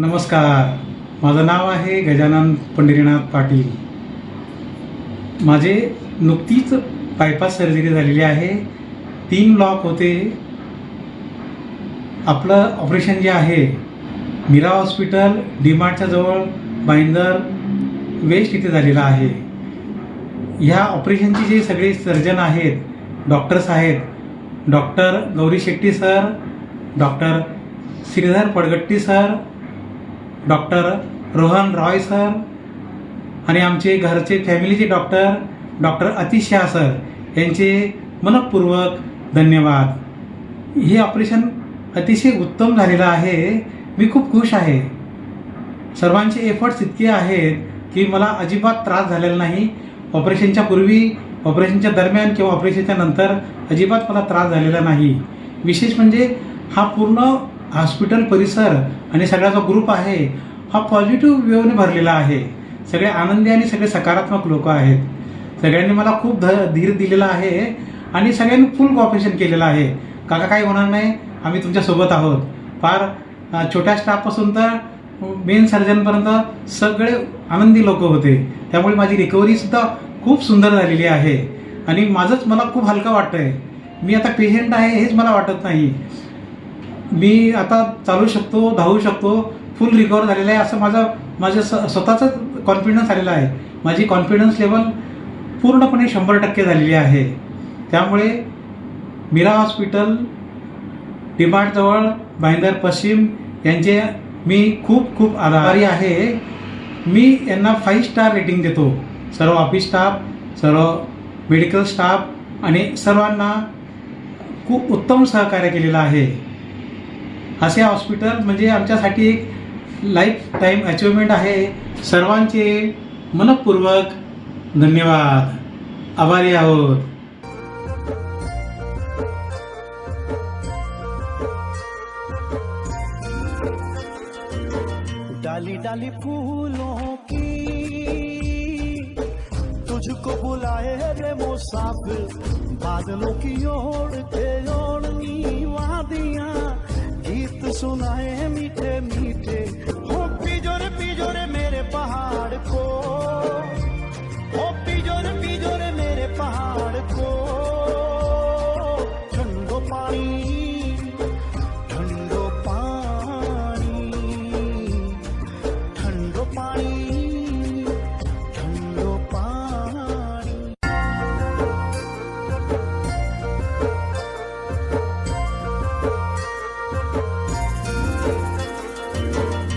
नमस्कार. माझं नाव आहे गजानन पंढरीनाथ पाटील. माझे नुकतीच बायपास सर्जरी झालेली आहे. तीन ब्लॉक होते. आपलं ऑपरेशन जे आहे मीरा हॉस्पिटल डीमार्टच्या जवळ बाईंदर वेस्ट इथे झालेलं आहे. ह्या ऑपरेशनचे जे सगळे सर्जन आहेत डॉक्टर्स आहेत doctor Gauri Shetty sir doctor Shridhar Padgatti sir doctor Rohan Roy sir आणि आमचे घरचे फॅमिलीचे doctor doctor Atish Shah sir यांचे मनपूर्वक धन्यवाद. हे ऑपरेशन अतिशय उत्तम झालेलं आहे. मी खूप खुश आहे. सर्वांचे एफर्ट्स इतके आहेत की मला अजिबात त्रास झालेला नाही. ऑपरेशनच्या पूर्वी ऑपरेशनच्या दरम्यान किंवा ऑपरेशनच्या नंतर अजिबात मला त्रास झालेला नाही. विशेष म्हणजे हा पूर्ण हॉस्पिटल परिसर आणि सगळा जो ग्रुप आहे हा पॉझिटिव्ह वेवने भरलेला आहे. सगळे आनंदी आणि सगळे सकारात्मक लोक आहेत. सगळ्यांनी मला खूप ध धीर दिलेला आहे आणि सगळ्यांनी फुल कॉपरेशन केलेलं आहे. काका काही होणार नाही. आम्ही तुमच्यासोबत आहोत. फार छोट्या स्टाफपासून तर मेन सर्जनपर्यंत सगळे आनंदी लोक होते. त्यामुळे माझी रिकव्हरीसुद्धा खूप सुंदर झालेली आहे. आणि माझंच मला खूप हलकं वाटतंय. मी आता पेशंट आहे हेच मला वाटत नाही. मी आता चालू शकतो धावू शकतो फुल रिकवर झालेला आहे असं माझा माझं स कॉन्फिडन्स आलेला आहे. माझी कॉन्फिडन्स लेवल पूर्णपणे शंभर टक्के झालेली आहे. त्यामुळे मीरा हॉस्पिटल डिमार्टजवळ भाईंदर पश्चिम यांचे मी खूप खूप आभारी आहे. मी यांना फाईव्ह स्टार रेटिंग देतो. सर्व ऑफिस स्टाफ सर्व मेडिकल स्टाफ आणि सर्वांना खूप उत्तम सहकार्य केलेलं आहे. असे हॉस्पिटल म्हणजे आमच्यासाठी एक लाईफ टाईम अचिव्हमेंट आहे. सर्वांचे मनपूर्वक धन्यवाद. आभारी आहोत. डाली डाली फूलों की तुझको बुलाए रे मुसाफिर बादलों की ओर सुनाए मीठे